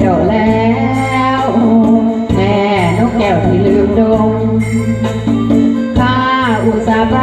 เจ้าแล้ว แม่นกแก้วที่ลืมดงข้าอุตส่าห์ไป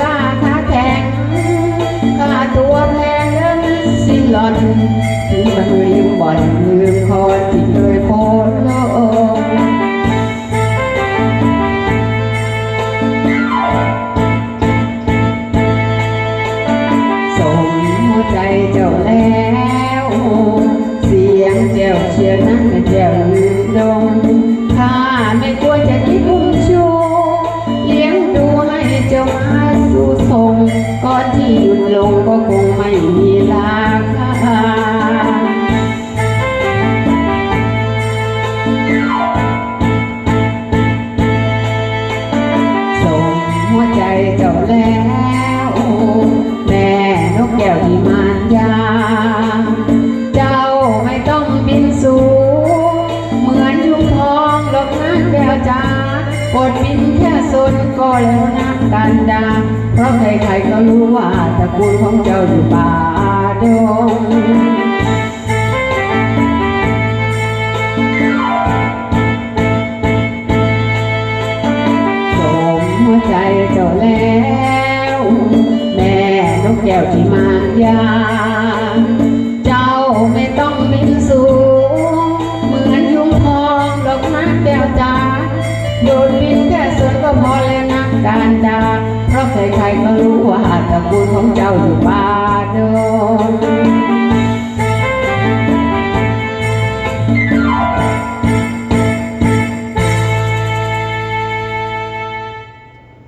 ตาขาแข็งค่าตัวแทงนั้นสิ้นหลอนถึงมันลืมบ่อยลืมคอนที่เคยพอโลกสมใจเจ้าแล้ว เสียงแจ้วเชียร์นั้นแจ้วลืมดง หัวใจเจ้าแล้วแม่นกแก้วที่มานยา เจ้าไม่ต้องบินสูง เหมือนยุงทองหลบน้ำแก้วจ้ากดบินแค่สนก็แล้วนักกันดา เพราะใครๆก็รู้ว่าตระกูลของเจ้าอยู่ป่าดง ใจเจ้าแล้ว แม่นกแก้วที่มายา